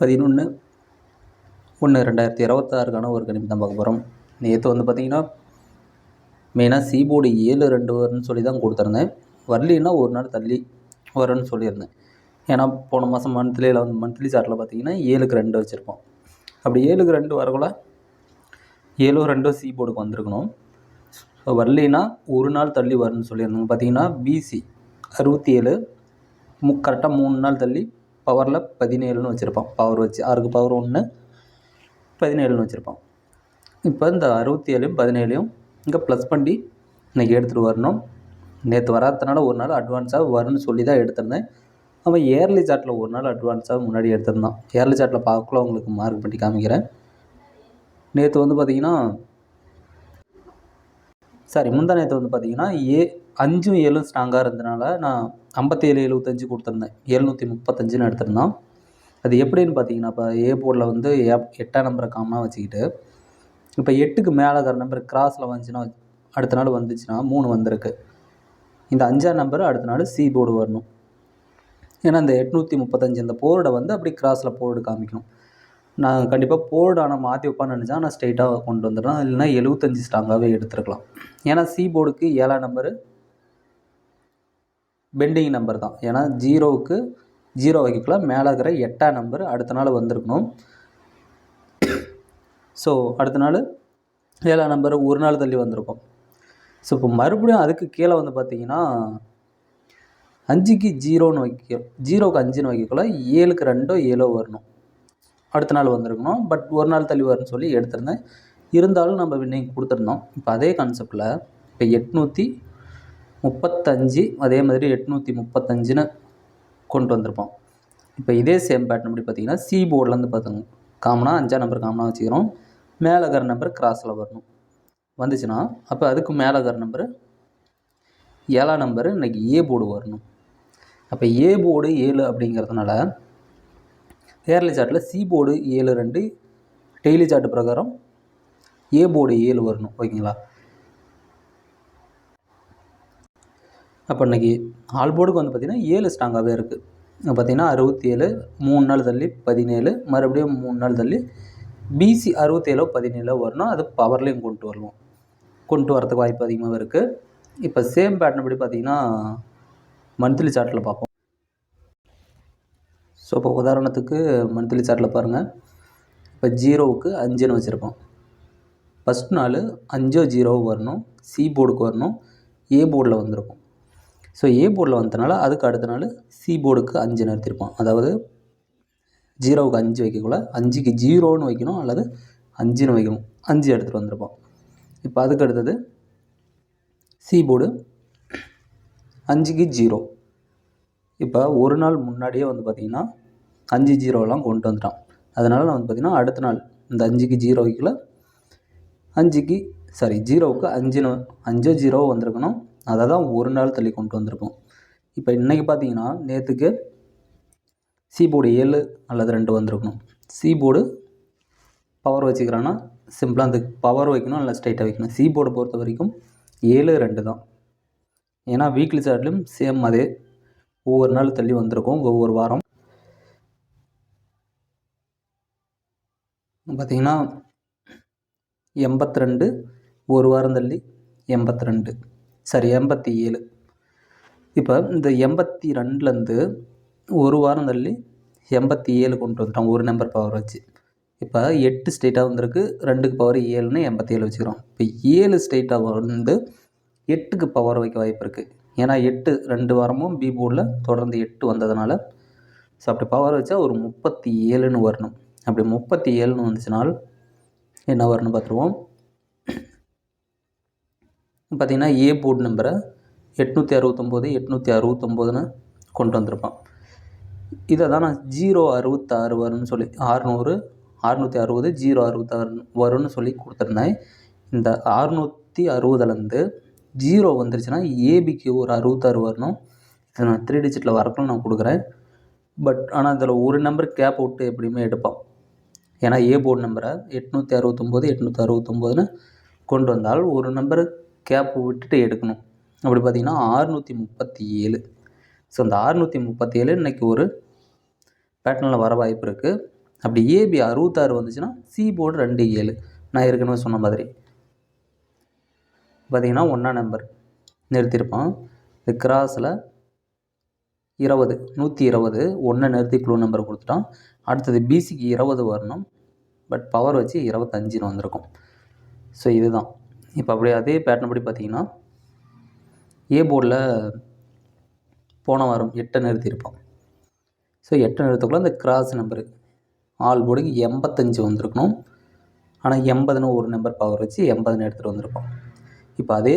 பதினொன்று ஒன்று ரெண்டாயிரத்தி இருபத்தாறுக்கான ஒரு கணிப்பு தான் பார்க்க போகிறோம் நேற்று வந்து பார்த்திங்கன்னா மெயினாக சி போர்டு ஏழு ரெண்டு வரும்னு சொல்லி தான் கொடுத்துருந்தேன். வரலின்னா ஒரு நாள் தள்ளி வரும்னு சொல்லியிருந்தேன். ஏன்னா போன மாதம் மந்த்லியில் வந்து மந்த்லி சார்ட்டில் பார்த்தீங்கன்னா ஏழுக்கு ரெண்டு வச்சுருப்போம். அப்படி ஏழுக்கு ரெண்டு வரக்குள்ள ஏழோ ரெண்டோ சி போர்டுக்கு வந்திருக்கணும். ஸோ வரலின்னா ஒரு நாள் தள்ளி வரும்னு சொல்லியிருந்தாங்க பார்த்தீங்கன்னா பிசி அறுபத்தி ஏழு மு கரெக்டாக மூணு நாள் தள்ளி பவரில் பதினேழுன்னு வச்சுருப்பான். பவர் வச்சு ஆறுக்கு பவர் ஒன்று பதினேழுன்னு வச்சுருப்பான். இப்போ இந்த அறுபத்தி ஏழையும் பதினேழையும் இங்கே ப்ளஸ் பண்ணி இன்றைக்கி எடுத்துகிட்டு வரணும். நேற்று வராதனால ஒரு நாள் அட்வான்ஸாக வரும்னு சொல்லி தான் எடுத்திருந்தேன். அவன் ஏர்லி சார்ட்டில் ஒரு நாள் அட்வான்ஸாக முன்னாடி எடுத்திருந்தான். ஏர்லி சார்ட்டில் பார்க்கல உங்களுக்கு மார்க் பண்ணி காமிக்கிறேன். நேற்று வந்து பார்த்திங்கன்னா சாரி முந்தா நேற்று வந்து பார்த்திங்கன்னா ஏ அஞ்சும் ஏழும் ஸ்ட்ராங்காக இருந்தனால நான் ஐம்பத்தி ஏழு எழுபத்தஞ்சு கொடுத்துருந்தேன். எழுநூற்றி முப்பத்தஞ்சுன்னு எடுத்திருந்தோம் அது எப்படின்னு பார்த்தீங்கன்னா இப்போ ஏ போர்டில் வந்து எப் எட்டாம் நம்பரை காமனாக வச்சுக்கிட்டு இப்போ எட்டுக்கு மேலே இருக்கிற நம்பர் கிராஸில் வந்துச்சுன்னா அடுத்த நாள் வந்துச்சுன்னா மூணு வந்திருக்கு. இந்த அஞ்சாம் நம்பர் அடுத்த நாள் சி போர்டு வரணும். ஏன்னா இந்த எட்நூற்றி முப்பத்தஞ்சு இந்த போர்டை வந்து அப்படி கிராஸில் போர்டு காமிக்கணும். நான் கண்டிப்பாக போர்டு ஆனால் மாற்றி வைப்பான்னு நினச்சா நான் ஸ்ட்ரெயிட்டாக கொண்டு வந்துடுறேன். இல்லைனா எழுபத்தஞ்சி ஸ்ட்ராங்காகவே எடுத்துருக்கலாம். ஏன்னா சி போர்டுக்கு ஏழாம் நம்பரு பெண்டிங் நம்பர் தான். ஏன்னா ஜீரோவுக்கு ஜீரோ வைக்கக்குள்ள மேலே இருக்கிற எட்டாம் நம்பர் அடுத்த நாள் வந்திருக்கணும். ஸோ அடுத்த நாள் ஏழாம் நம்பர் ஒரு நாள் தள்ளி வந்திருக்கும். ஸோ இப்போ மறுபடியும் அதுக்கு கீழே வந்து பார்த்தீங்கன்னா அஞ்சுக்கு ஜீரோன்னு வைக்க ஜீரோக்கு அஞ்சுன்னு வைக்கக்குள்ள ஏழுக்கு ரெண்டோ ஏழோ வரணும். அடுத்த நாள் வந்திருக்கணும். பட் ஒரு நாள் தள்ளி வரும்னு சொல்லி எடுத்திருந்தேன். இருந்தாலும் நம்ம இன்னைக்கு கொடுத்துருந்தோம். இப்போ அதே கான்செப்டில் இப்போ எட்நூற்றி முப்பத்தஞ்சு அதே மாதிரி எட்நூற்றி முப்பத்தஞ்சுன்னு கொண்டு வந்திருப்போம். இப்போ இதே சேம் பேட்டர்ன் அப்படி பார்த்தீங்கன்னா சி போர்ட்லேருந்து பார்த்துங்க காமனாக அஞ்சாம் நம்பர் காமனாக வச்சுக்கிறோம். மேலே நம்பர் கிராஸில் வரணும். வந்துச்சுன்னா அப்போ அதுக்கு மேலே நம்பர் நம்பரு ஏழாம் நம்பரு இன்றைக்கி ஏ போர்டு வரணும். அப்போ ஏ போர்டு ஏழு அப்படிங்கிறதுனால ஏர்லி சார்ட்டில் சி போர்டு ஏழு ரெண்டு டெய்லி சார்ட் பிரகாரம் ஏ போர்டு ஏழு வரணும் ஓகேங்களா? அப்போ இன்றைக்கி ஆல் போர்டுக்கு வந்து பார்த்திங்கன்னா ஏழு ஸ்ட்ராங்காகவே இருக்குது பார்த்திங்கன்னா அறுபத்தி ஏழு மூணு நாள் தள்ளி பதினேழு மறுபடியும் மூணு நாள் தள்ளி பிசி அறுபத்தேழோ பதினேழோ வரணும். அது பவர்லேயும் கொண்டு வரணும். கொண்டு வரதுக்கு வாய்ப்பு அதிகமாக இருக்குது இப்போ சேம் பேட்டர்ன் படி பார்த்திங்கன்னா மந்த்லி சார்ட்டில் பார்ப்போம். ஸோ இப்போ உதாரணத்துக்கு மந்த்லி சார்ட்டில் பாருங்கள் இப்போ ஜீரோவுக்கு அஞ்சுன்னு வச்சுருப்போம் ஃபஸ்ட் நாள் அஞ்சோ ஜீரோவோ வரணும். சி போர்டுக்கு வரணும். ஏ போர்டில் வந்திருக்கும். ஸோ ஏ போர்டில் வந்ததுனால அதுக்கு அடுத்த நாள் சி போர்டுக்கு அஞ்சு நிறுத்திருப்பான் அதாவது ஜீரோவுக்கு அஞ்சு வைக்கக்குள்ள அஞ்சுக்கு ஜீரோன்னு வைக்கணும் அல்லது அஞ்சுன்னு வைக்கணும். அஞ்சு எடுத்துகிட்டு வந்திருப்பான் இப்போ அதுக்கு அடுத்தது சி போர்டு அஞ்சுக்கு ஜீரோ. இப்போ ஒரு நாள் முன்னாடியே வந்து பார்த்திங்கன்னா அஞ்சு ஜீரோலாம் கொண்டு வந்துட்டான். அதனால் நான் வந்து பார்த்திங்கன்னா அடுத்த நாள் இந்த அஞ்சுக்கு ஜீரோ வைக்கல அஞ்சுக்கு சாரி ஜீரோவுக்கு அஞ்சுன்னு அஞ்சோ ஜீரோவோ வந்திருக்கணும். அதை தான் ஒரு நாள் தள்ளி கொண்டு வந்திருக்கோம் இப்போ இன்றைக்கி பார்த்தீங்கன்னா நேற்றுக்கு சி போர்டு ஏழு அல்லது ரெண்டு வந்திருக்கணும். சி போர்டு பவர் வச்சுக்கிறான்னா சிம்பிளாக அந்த பவர் வைக்கணும் இல்லை ஸ்ட்ரைட்டாக வைக்கணும். சி போர்டை பொறுத்த வரைக்கும் ஏழு ரெண்டு தான். ஏன்னா வீக்லி சார்ட்லேயும் சேம் அதே. ஒவ்வொரு நாள் தள்ளி வந்திருக்கும் ஒவ்வொரு வாரம். பார்த்திங்கன்னா எண்பத்தி ரெண்டு ஒரு வாரம் தள்ளி எண்பத்தி ரெண்டு. சாரி எண்பத்தி ஏழு. இப்போ இந்த எண்பத்தி ரெண்டுலேருந்து ஒரு வாரம் தள்ளி எண்பத்தி ஏழு கொண்டு வந்துட்டோம் ஒரு நம்பர் பவர் வச்சு. இப்போ எட்டு ஸ்டேட்டாக வந்திருக்கு ரெண்டுக்கு பவர் ஏழுன்னு எண்பத்தி ஏழு வச்சுக்கிறோம். இப்போ ஏழு ஸ்டேட்டாக வந்து எட்டுக்கு பவர் வைக்க வாய்ப்பு இருக்குது ஏன்னா எட்டு ரெண்டு வாரமும் பி போர்டில் தொடர்ந்து எட்டு வந்ததுனால ஸோ அப்படி பவர் வச்சா ஒரு முப்பத்தி ஏழுன்னு வரணும். அப்படி முப்பத்தி ஏழுன்னு வந்துச்சுனால் என்ன வரும்னு பார்த்துருவோம்? பார்த்திங்கன்னா ஏ போர்டு நம்பரை எட்நூற்றி அறுபத்தொம்போது எட்நூற்றி அறுபத்தொம்போதுன்னு கொண்டு வந்திருப்பான். இதை தான் நான் ஜீரோ அறுபத்தாறு வரும்னு சொல்லி ஆறுநூறு அறுநூற்றி அறுபது ஜீரோ அறுபத்தாறு வரும்னு சொல்லி கொடுத்துருந்தேன். இந்த அறுநூற்றி அறுபதுலேருந்து ஜீரோ வந்துருச்சுன்னா ஏபிக்கு ஒரு அறுபத்தாறு வரணும். இதை நான் த்ரீ டிஜிட்டில் வரக்கணும் நான் கொடுக்குறேன். பட் ஆனால் இதில் ஒரு நம்பர் கேப் விட்டு எப்படியுமே எடுப்பான். ஏன்னா ஏ போர்டு நம்பரை எட்நூற்றி அறுபத்தொம்போது எட்நூற்றி அறுபத்தொம்போதுன்னு கொண்டு வந்தால் ஒரு நம்பர் கேப்பு விட்டுட்டு எடுக்கணும். அப்படி பார்த்திங்கன்னா ஆறுநூற்றி முப்பத்தி ஏழு. ஸோ அந்த ஆறுநூற்றி முப்பத்தி ஏழு இன்றைக்கி ஒரு பேட்டர்னில் வர வாய்ப்பு இருக்குது அப்படி ஏபி அறுபத்தாறு வந்துச்சுன்னா சி போர்டு ரெண்டு ஏழு. நான் ஏற்கனவே சொன்ன மாதிரி. பார்த்தீங்கன்னா ஒன்றா நம்பர் நிறுத்தியிருப்பான் இந்த கிராஸில் இருபது நூற்றி இருபது ஒன்றை நிறுத்தி க்ளூ நம்பர் கொடுத்துட்டான் அடுத்தது பிசிக்கு இருபது வரணும். பட் பவர் வச்சு இருபத்தஞ்சின்னு வந்திருக்கும். ஸோ இதுதான். இப்போ அப்படியே அதே பேட்டர்ன் படி பார்த்தீங்கன்னா ஏ போர்டில் போன வாரம் எட்டை நிறுத்தியிருப்போம். ஸோ எட்டை நிறுத்தக்குள்ள அந்த கிராஸ் நம்பரு ஆல் போர்டுக்கு எண்பத்தஞ்சு வந்திருக்கணும். ஆனால் எண்பதுன்னு ஒரு நம்பர் பவர் வச்சு எண்பதுன்னு எடுத்துகிட்டு வந்திருப்போம். இப்போ அதே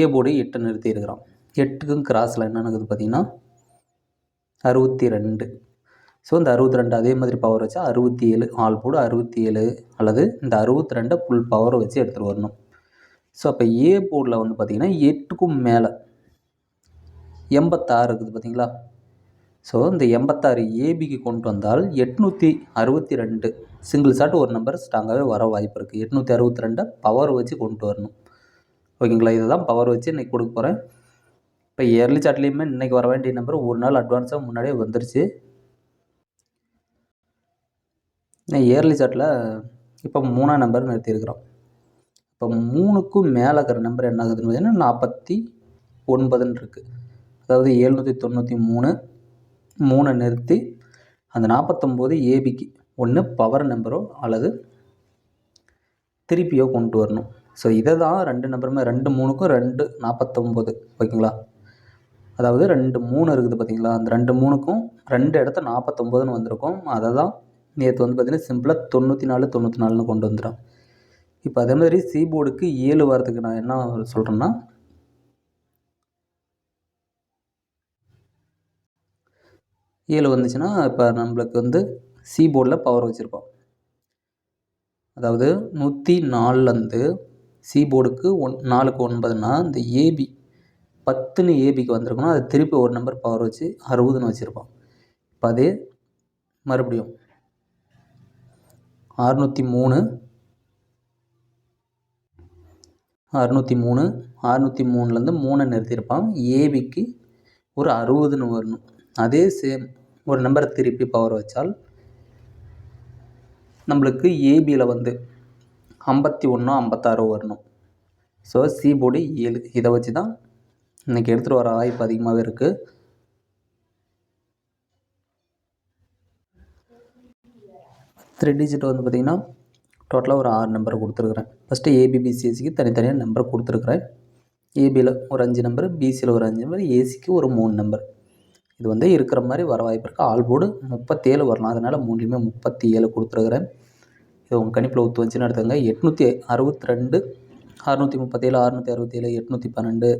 ஏ போர்டு எட்டை நிறுத்தி இருக்கிறான் எட்டுக்கும் கிராஸில் என்ன நடக்குது பார்த்தீங்கன்னா அறுபத்தி ரெண்டு ஸோ இந்த அறுபத்தி ரெண்டு அதே மாதிரி பவர் வச்சா அறுபத்தி ஏழு ஆல் போர்டு அறுபத்தி ஏழு அல்லது இந்த அறுபத்தி ரெண்டை ஃபுல் பவரை வச்சு எடுத்துகிட்டு வரணும். ஸோ அப்போ ஏ போர்டில் வந்து பார்த்திங்கன்னா எட்டுக்கும் மேலே எண்பத்தாறு இருக்குது பார்த்திங்களா ஸோ இந்த எண்பத்தாறு ஏபிக்கு கொண்டு வந்தால் எட்நூற்றி அறுபத்தி ரெண்டு. சிங்கிள் ஷாட் ஒரு நம்பர் ஸ்ட்ராங்காகவே வர வாய்ப்பு இருக்குது எட்நூற்றி அறுபத்தி ரெண்டை பவர் வச்சு கொண்டு வரணும். ஓகேங்களா? இதை தான் பவர் வச்சு இன்றைக்கி கொடுக்க போகிறேன் இப்போ இயர்லி சாட்லேயுமே இன்றைக்கி வர வேண்டிய நம்பர் ஒரு நாள் அட்வான்ஸாக முன்னாடியே வந்துருச்சு. இயர்லி சாட்டில் இப்போ மூணாம் நம்பர் நிறுத்தியிருக்கிறோம். இப்போ மூணுக்கும் மேலே இருக்கிற நம்பர் என்ன ஆகுதுன்னு பார்த்தீங்கன்னா நாற்பத்தி ஒன்பதுன்னு இருக்குது அதாவது எழுநூற்றி தொண்ணூற்றி மூணு மூணை நிறுத்தி அந்த நாற்பத்தொம்போது ஏபிக்கு ஒன்று பவர் நம்பரோ அல்லது திருப்பியோ கொண்டு வரணும். ஸோ இதை தான் ரெண்டு நம்பருமே ரெண்டு மூணுக்கும் ரெண்டு நாற்பத்தொம்போது ஓகேங்களா? அதாவது ரெண்டு மூணு இருக்குது பார்த்தீங்களா? அந்த ரெண்டு மூணுக்கும் ரெண்டு இடத்த நாற்பத்தொம்போதுன்னு வந்திருக்கும். அதை தான் நேற்று வந்து பார்த்திங்கன்னா சிம்பிளாக தொண்ணூற்றி நாலு தொண்ணூற்றி நாலுன்னு கொண்டு வந்துடும் இப்போ அதே மாதிரி சி போர்டுக்கு ஏழு வாரத்துக்கு நான் என்ன சொல்கிறேன்னா ஏழு வந்துச்சுன்னா இப்போ நம்மளுக்கு வந்து சி போர்டில் பவர் வச்சுருப்போம். அதாவது நூற்றி நாலுலேருந்து சி போர்டுக்கு ஒன் நாலுக்கு ஒன்பதுன்னா இந்த ஏபி பத்துன்னு ஏபிக்கு வந்திருக்கணும் அதை திருப்பி ஒரு நம்பர் பவர் வச்சு அறுபதுன்னு வச்சுருப்போம். இப்போ அதே மறுபடியும் அறுநூற்றி மூணு அறுநூற்றி மூணு அறுநூற்றி மூணுலேருந்து மூணை நிறுத்தியிருப்பான். ஏபிக்கு ஒரு அறுபதுன்னு வரணும். அதே சேம் ஒரு நம்பரை திருப்பி பவர் வச்சால் நம்மளுக்கு ஏபியில் வந்து ஐம்பத்தி ஒன்று ஐம்பத்தாறு வரணும். ஸோ சி போர்டு ஏழு. இதை வச்சு தான் இன்றைக்கி எடுத்துகிட்டு வர வாய்ப்பு அதிகமாகவே இருக்குது த்ரீ டிஜிட் வந்து பார்த்திங்கன்னா டோட்டலாக ஒரு ஆறு நம்பர் கொடுத்துருக்குறேன். ஃபஸ்ட்டு ஏபிபிசிஎஸ்சிக்கு தனித்தனியாக நம்பர் கொடுத்துருக்குறேன். ஏபியில் ஒரு அஞ்சு நம்பர் பிசியில் ஒரு அஞ்சு நம்பர் ஏசிக்கு ஒரு மூணு நம்பர் இது வந்து இருக்கிற மாதிரி வர வாய்ப்பு இருக்குது ஆல் போர்டு முப்பத்தேழு வரலாம். அதனால் மூணுலேயுமே முப்பத்தி ஏழு கொடுத்துருக்குறேன். இது உங்கள் கணிப்பில் ஒத்து வச்சுன்னு எடுத்துங்க எட்நூற்றி அறுபத்தி ரெண்டு அறுநூற்றி முப்பத்தேழு அறுநூற்றி அறுபத்தேழு எட்நூற்றி பன்னெண்டு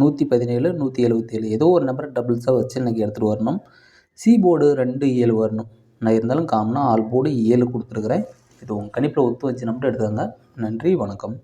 நூற்றி பதினேழு நூற்றி எழுபத்தேழு ஏதோ ஒரு நம்பர் டபுள்ஸாக வச்சு இன்றைக்கி எடுத்துகிட்டு வரணும். சி போர்டு ரெண்டு ஏழு வரணும். நான் இருந்தாலும் காமனாக ஆல் போர்டு ஏழு கொடுத்துருக்குறேன். இது உங்கள் கணிப்பில் ஒத்து வச்சு நம்பர் எடுத்துக்கோங்க. நன்றி வணக்கம்.